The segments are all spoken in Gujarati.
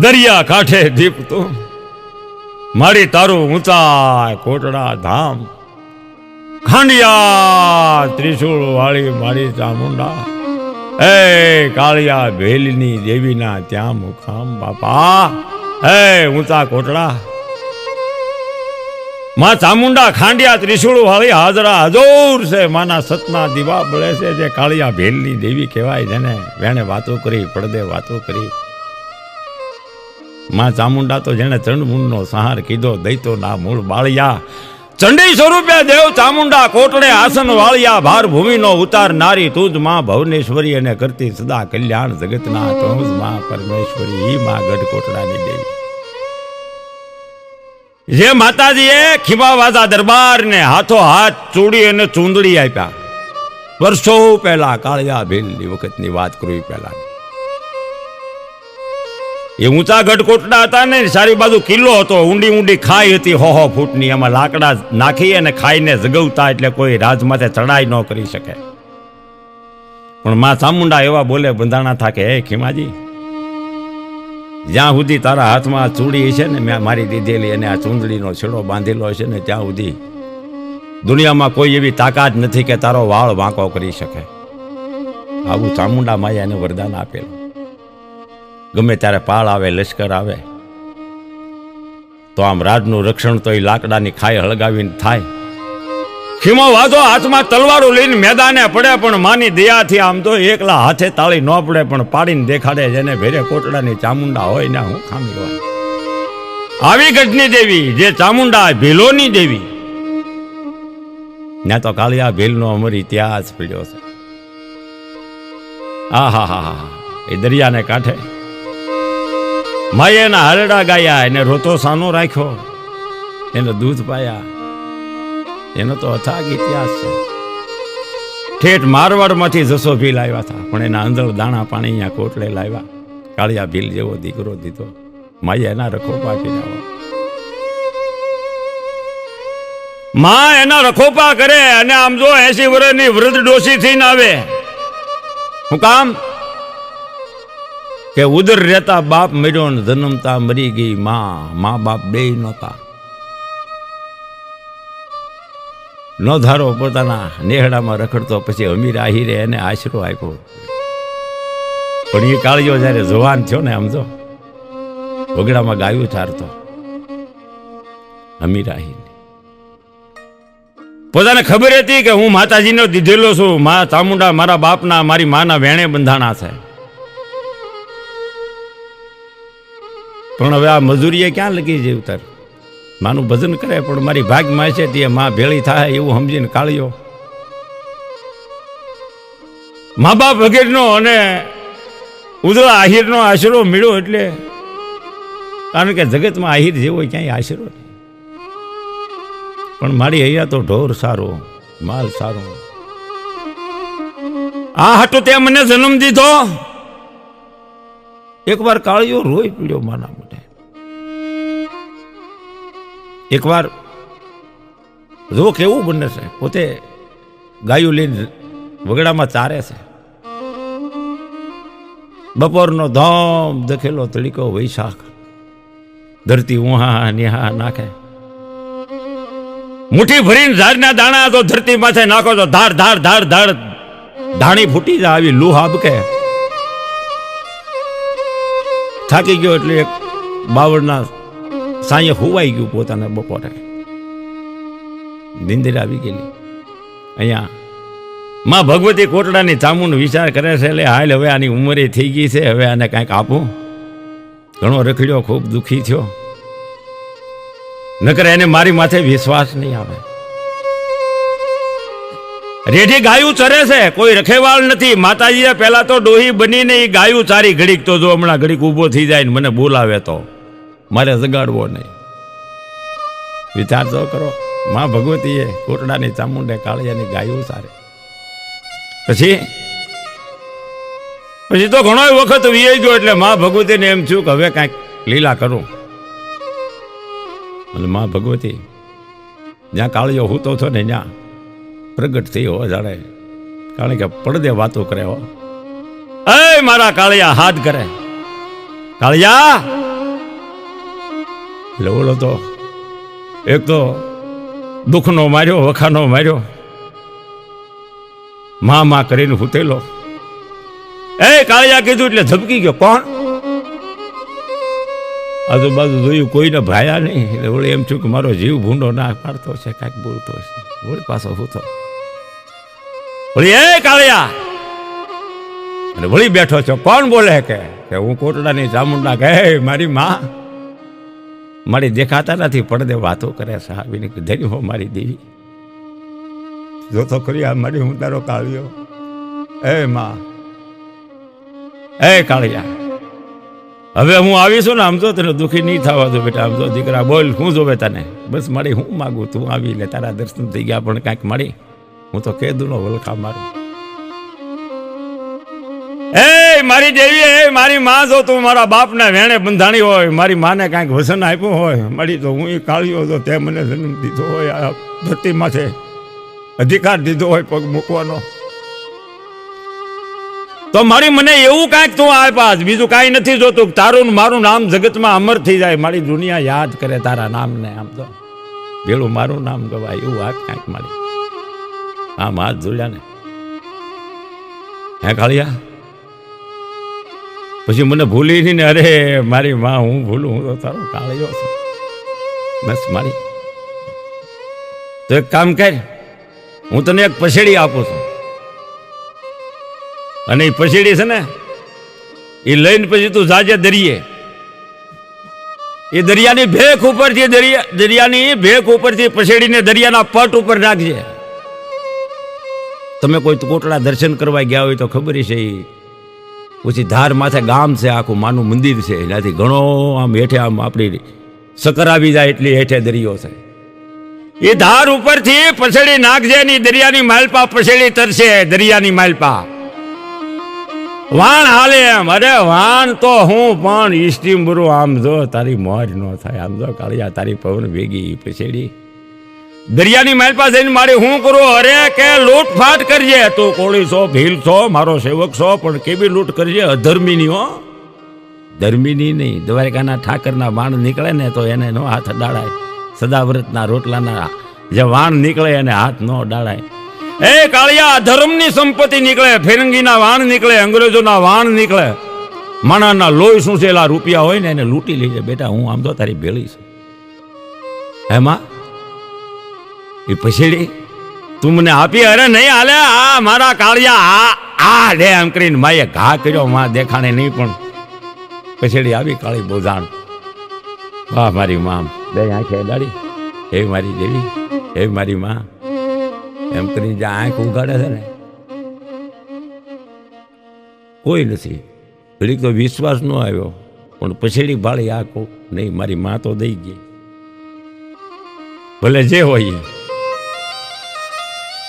દરિયા કાંઠે દીપ તો. મારી તારું ઊંચા કોટડા ધામ. ખાંડિયા ત્રિશુળ વાળી મારી ચામુંડા. એ કાળિયા ભેલની દેવીના ત્યાં મુખામ બાપા. હે ઊંચા કોટડા. માં ચામુંડા ખાંડિયા ત્રિશુળ વાળી હાજરા હજોર છે. માના સતના દીવા બળે છે. જે કાળિયા ભેલની દેવી કહેવાય જેને વેણે વાતો કરી, પડદે વાતો કરી. માં ચામુંડા તો જેને ચંડમુંડનો સહાર કીધો દૈતો ના મૂળ બાળિયા. ચંડી સ્વરૂપે દેવ ચામુંડા કોટડે આસન વાળિયા, ભાર ભૂમિનો ઉતાર નારી તુજમાં ભવનેશ્વરી અને કરતી સદા કલ્યાણ જગતના તુજમાં પરમેશ્વરી, ઈ માં ગઢ કોટડાની દેવી. જે માતાજીએ ખીમાવાદા દરબારને હાથો હાથ ચૂડી અને ચૂંદડી આપ્યા. વર્ષો પહેલા કાળિયા ભીલની વખતની વાત કરવી પહેલા એ ઊંચા ગઢકોટડા હતા ને, સારી બાજુ કિલ્લો હતો. ઊંડી ઊંડી ખાઈ હતી હો હો, ફૂટની. એમાં લાકડા નાખી અને ખાઈને જગવતા એટલે કોઈ રાજમાથે ચડાઈ ન કરી શકે. પણ માં ચામુંડા એવા બોલે, બંધાણા થાકે, હે, ખીમાજી? જ્યાં સુધી તારા હાથમાં ચૂડી છે ને, મેં મારી દીધેલી અને આ ચૂંદડીનો છેડો બાંધેલો છે ને, ત્યાં સુધી દુનિયામાં કોઈ એવી તાકાત નથી કે તારો વાળ વાંકો કરી શકે. આવું ચામુંડા માયાને વરદાન આપેલું. ગમે ત્યારે પાળ આવે, લશ્કર આવે, તો આમ રાજનું રક્ષણ તો એ લાકડાની ખાઈ હળગાવીને થાય. ખીમો વાધો, હાથમાં તલવારો લઈને મેદાને પડે, પણ માની દયાથી આમ તો એકલા હાથે તાળી ન પડે, પણ પાડીને દેખાડે જેને ભેરે કોટડાની ચામુંડા હોય ને હું ખામી હોય. આવી ગઢની દેવી, જે ચામુંડા ભીલોની દેવી. ત્યાં તો કાળિયા ભીલનો અમર ઇતિહાસ પીડ્યો છે. આ હા હા હા, એ દરિયાને કાંઠે માએ એના હરડા ગાયા, એને રોતો સાનો રાખ્યો. એને દૂધ પાયા. એનો તો અથાગ ઇતિહાસ છે. ઠેઠ મારવાડમાંથી જસો ભીલ આવ્યા હતા, પણ એના અંદર દાણા પાણી અહીંયા કોટલે લાવ્યા. કાળિયા ભીલ જેવો દીકરો દીધો. માએ એના રખોપા કર્યા માં એના રખોપા કરે, અને આમ જો એસી વર્ષની વૃદ્ધ ડોસી થઈને આવે. હું કામ કે ઉદર રહેતા બાપ મર્યો ને જન્મતા મરી ગઈ માં. મા બાપ બે નહોતા. ન ધારો પોતાના નેહડામાં રખડતો, પછી અમીર આહિરે એને આશરો આપ્યો. પણ એ કાળિયો જ્યારે જવાન થયો ને આમ જો, વગડામાં ગાયું ચારતો અમીર આહિર પોતાને ખબર હતી કે હું માતાજીનો દીધેલો છું. મા ચામુંડા મારા બાપના, મારી માના વેણે બંધાણા છે. પણ હવે આ મજૂરીએ ક્યાં લગી જીવતર માનું ભજન કરે, પણ મારી ભાગમાં છે તે માં ભેળી થાય એવું સમજીને કાળ્યો. મા બાપ વગેરેનો અને ઉદળા આહિરનો આશરો મળ્યો એટલે, કારણ કે જગતમાં આહિર જેવો ક્યાંય આશરો પણ મારી અહીંયા તો ઢોર સારો, માલ સારો. આ હતો તે મને જન્મ દીધો. એકવાર કાળિયો રોઈ પીડ્યો માના એકવાર જો કેવું બને છે, પોતે ગાયું લઈને વગડામાં ચારે છે. બપોરનો ધમ દખેલો તડીકો વૈશાખ. ધરતી ઉહા નિહા નાખે. મુઠ્ઠી ભરીને ઝાડના દાણા તો ધરતી માથે નાખો તો ધાર ધાર ધાર ધાર ધાણી ફૂટી જાય, આવી લૂહ આબકે થાકી ગયો એટલે એક બાવળના સાંયે હુવાઈ ગયું પોતાને બપોરે. નિંદર આવી ગયેલી. અહીંયા, માં ભગવતી કોટડાની ચામુનો વિચાર કરે છે એટલે હાલ હવે આની ઉંમરે થઈ ગઈ છે, હવે આને કાંઈક આપું. ઘણો રખડ્યો, ખૂબ દુઃખી થયો. નકર એને મારી માથે વિશ્વાસ નહીં આવે. રેઢી ગાયું ચરે છે, કોઈ રખેવાળ નથી. માતાજીએ પહેલા તો ડોહી બનીને એ ગાયું ચારી ઘડીક તો જો હમણાં ઘડીક ઊભો થઈ જાય ને મને બોલાવે તો. મારે જગાડવો નહીં. વિચાર તો કરો, માં ભગવતીએ કોટડાની ચામુંડે કાળિયાની ગાયો સારે પછી? પછી તો ઘણો વખત વીએ ગયો એટલે માં ભગવતીને એમ થયું કે હવે કાંઈક લીલા કરું. અને માં ભગવતી, જ્યાં કાળિયો હૂતો હતો ને ત્યાં પ્રગટ થઈ હો જાણે કારણ કે પડદે વાતો કરે હો. એ મારા કાળિયા, હાથ કરે કાળિયા એટલે ઓલો તો એક તો દુઃખનો માર્યો, વખાનો માર્યો. મા મા કરીને હુતેલો. એ કાળિયા કીધું એટલે ધબકી ગયો. કોણ? આજુબાજુ જોયું કોઈને ભાયા નહીં. એટલે વળી એમ થયું કે મારો જીવ ભૂંડો ના પાડતો છે, કાંઈક બોલતો છે. વળી પાછો હૂતો. વળી એ કાળિયા! અને વળી બેઠો છો. કોણ બોલે કે? કે હું કોટડાની ચામુંડા કહે મારી માં! મારી દેખાતા નથી પડદે વાતો કરે સાહેબીને ધરી હો મારી દેવી. જોતો કરી આ મારી હું તારો કાળિયો એ માં. એ કાળિયા. હવે હું આવીશું ને, આમ તો તને દુઃખી નહીં થવા દો બેટા, આમ તો દીકરા બોલ, હું જોવે તને? બસ મારી હું માગું, તું આવી લે, તારા દર્શન થઈ ગયા પણ કાંઈક મળી હું તો કેદુનો વલખા મારું. એ મારી દેવી મારી માં જો તું મારા બાપને વેણે બંધાણી હોય, મારી માને કાંઈક વસન આપ્યું હોય મળી તો હું એ કાળ્યો હતો તે મને જન્મ દીધો હોય, આ ધરતી અધિકાર દીધો હોય, પગ મૂકવાનો. તો મારી મને એવું કાંઈક તું આપ્યા બીજું કાંઈ નથી જોતું. તારું મારું નામ જગતમાં અમર થઈ જાય, મારી દુનિયા યાદ કરે તારા નામને આમ તો. પેલું મારું નામ ગવાય, એવું હાથ કાંઈક મારી. આમ હાથ જોડ્યા ને. હે કાળિયા? પછી મને ભૂલી નહીં ને, અરે, મારી માં, હું ભૂલું, હું તો તારો કાળિયો છું. બસ મારી. તો એક કામ કર, હું તને એક પછેડી આપું છું. અને એ પછેડી છે ને એ લઈને પછી તું જાજે દરિયે. એ દરિયાની ભેખ ઉપરથી દરિયા, દરિયાની ભેખ ઉપરથી પછેડીને દરિયાના પટ ઉપર નાખજે તમે કોઈ કોટડા દર્શન કરવા ગયા હોય તો ખબર છે એ પછી ધાર માથે ગામ છે, આખું માનું મંદિર છે. એનાથી ઘણો આમ હેઠે આમ આપણી સકર આવી જાય એટલી હેઠે દરિયો છે. એ ધાર ઉપરથી પછેડી નાગજેની દરિયાની માલપા પછેડી તરશે દરિયાની માલપા. વાણ હાલે એમ. અરે વાણ તો હું, પણ ઈસ્ટીમ બરું આમ જો તારી મોજ ન થાય. આમ જો કાળિયા તારી પવન ભેગી પછેડી. દરિયાની માલ પાસે જઈને મારે હું કરું? અરે કે લૂંટફાટ કરજે તું કોળી છો, ભીલ છો, મારો સેવક છો, પણ કેવી લૂંટ કરજે અધર્મીની, હો. ધર્મીની નહીં, દ્વારકાના ઠાકરના વાણ નીકળે ને તો એને નો હાથ ડાળાય સદાવ્રતના રોટલાના જે વાણ નીકળે એને હાથ નો ડાળાય એ કાળિયા, ધર્મની સંપત્તિ નીકળે, ફિરંગીના વાણ નીકળે, અંગ્રેજોના વાણ નીકળે. માણાના લોહી શું છે રૂપિયા હોય ને એને લૂંટી લેજે. બેટા, હું આમ તો તારી ભેળી છું. હેમાં એ પછેડી, તું મને આપી અરે નહીં હાલે, આ મારા કાળિયા, આ આ લે એમ કરીને માએ ઘા કર્યો માં દેખાણે નહીં પણ પછેડી આવી કાળી બોધાણ વાહ મારી માં, બે આંખે અડાડી. હે મારી દેવી, હે મારી માં, એમ કરીને જે આંખ ઉગાડે છે ને, કોઈ નથી. ઘડીક તો વિશ્વાસ ન આવ્યો, પણ પછેડી ભાળી આ કો નહીં, મારી માં તો દઈ ગઈ. ભલે જે હોય.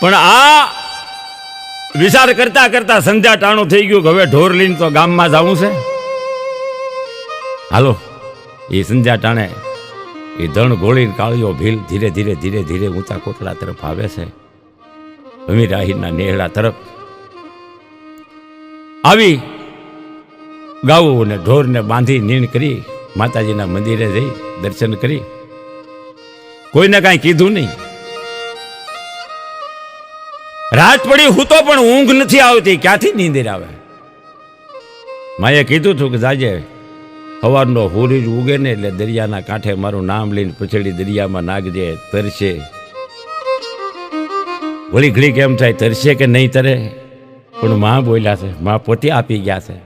પણ આ વિચાર કરતા કરતા સંધ્યા ટાણું થઈ ગયું કે હવે ઢોર લઈને તો ગામમાં જવું છે. હાલો, એ સંધ્યા ટાણે એ ધણ ગોળીને કાળીઓ ભીલ ધીરે ધીરે ધીરે ધીરે ઊંચા કોટડા તરફ આવે છે. ભમીરાહીના નેહડા તરફ આવી ગાવું ઢોરને બાંધી નીણ કરી માતાજીના મંદિરે જઈ દર્શન કરી. કોઈને કાંઈ કીધું નહીં. રાત પડી, હું તો પણ ઊંઘ નથી આવતી. ક્યાંથી નીંદર આવે? માએ કીધું હતું કે જાજે સવારનો હોરી જ ઉગે ને એટલે દરિયાના કાંઠે મારું નામ લઈને પછેડી દરિયામાં નાખજે તરશે. વળી ઘડી કેમ થાય, તરશે કે નહીં તરે? પણ માં બોલ્યા છે, માં પોતે આપી ગયા છે.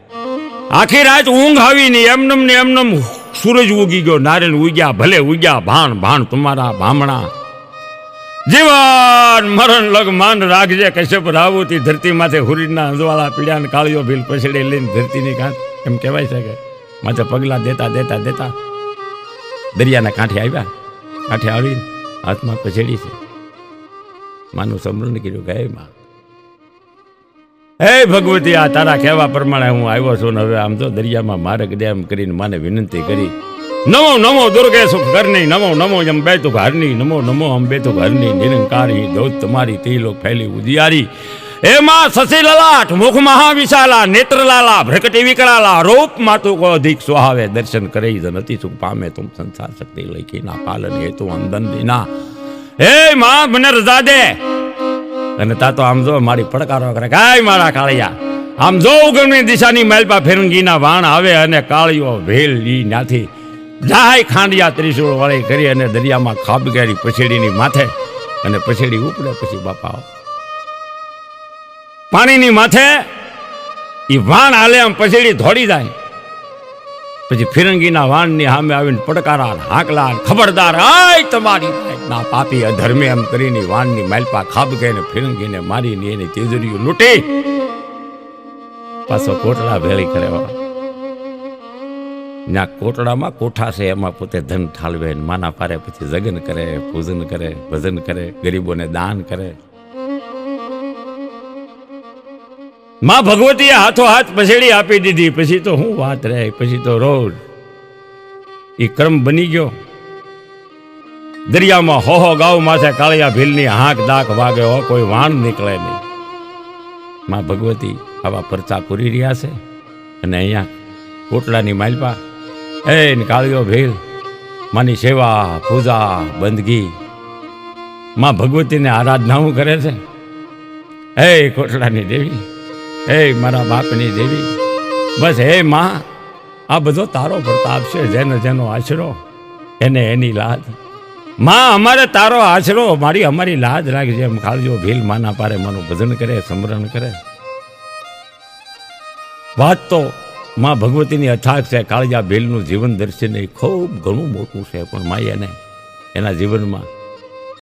આખી રાત ઊંઘ આવી નહીં એમનમ ને એમનમ સૂરજ ઉગી ગયો, નારેલ ઉગ્યા, ભલે ઉગ્યા, ભાણ ભાણ, તમારા, ભામણા. જીવન, મરણ, લગ માન રાખજે, કશ્યપ રાવુતી માથે હુરીના અંજવાળા પીડ્યા કાળીઓ ભીલ પછડે લઈને ધરતીની કાંઠ એમ કહેવાય છે કે માથે પગલા દેતા દેતા દેતા દરિયાના કાંઠે આવ્યા. કાંઠે આવી હાથમાં પછેડી છે. માનું સમરણ કર્યું કે, હે ભગવતી, આ તારા કહેવા પ્રમાણે હું આવ્યો છું ને હવે આમ તો દરિયામાં માર્ગ એમ કરીને માને વિનંતી કરી. નમો નમો દુર્ગે સુખ ઘરની, નમો નમો જમ બે તું ઘરની, નમો નમો અંબે તું ઘરની, નિરંકારી દોત તમારી તીલોક ફેલી ઉદિયારી. એમાં સસી લલાટ મુખ મહાવિશાલા, નેત્રલાલા, ભ્રકટી વિકળાલા, રૂપ માતુ કો અધિક સુહાવે, દર્શન કરી જ નથી સુખ પામે તું સંસાર શક્તિ લખી ના પાલન હેતુ અંદન દીના હે માં મને રજા દે અને તા તો આમ જો મારી પડકારો કરે કાય મારા કાળિયા. આમ જો ઉગમની દિશાની માલપા ફેરંગીના વાણ આવે અને કાળિયો ભેલ ઈ નાથી. જાય ખાંડિયા ત્રિશુળ વાળી કરી અને દરિયામાં ખાબ ગાડી પછેડીની માથે અને પછેડી ઉપડે પછી બાપા પાણીની માથે એ વાણ હાલે આમ પછેડી ધોડી જાય. પછી ફિરંગીના વાણની સામે આવીને પડકારા હાકલા ખબરદાર, આય તમારી ના પાપી અધર્મે એમ કરીને વાણની માલપા ખાબ ગઈને ફિરંગીને મારીને એની તેજરીઓ લૂંટી. પાછો કોટડા ભેળી કરે. ત્યાં કોટડામાં કોઠા છે, એમાં પોતે ધન ઠાલવે માના પારે પછી જગન કરે, પૂજન કરે, ભજન કરે, ગરીબોને દાન કરે. માં ભગવતીએ હાથો હાથ પછેડી આપી દીધી. પછી તો હું વાત રહે, પછી તો રોજ એ કર્મ બની ગયો. દરિયામાં હો હો ગાવ માથે કાળિયા ભીલની હાંક દાક વાગે હો, કોઈ વાણ નીકળે નહીં. માં ભગવતી આવા પરચા પૂરી રહ્યા છે. અને અહીંયા કોટલાની માલપા એ કાળિયો ભીલ. માની સેવા, પૂજા, બંદગી. માં ભગવતીને આરાધનાઓ કરે છે. હે કોટલાની દેવી, હે મારા બાપની દેવી, બસ હે માં, આ બધો તારો પ્રતાપ છે જેનો જેનો આશરો, એને એની લાજ. માં, અમારે તારો આશરો, મારી અમારી લાજ રાખજે, એમ કાળજો ભીલ માના પારે માનું ભજન કરે, સ્મરણ કરે. વાત તો માં ભગવતીની અથાગ છે કાળજા ભેલનું જીવન દર્શન એ ખૂબ ઘણું મોટું છે, પણ માયાને એના જીવનમાં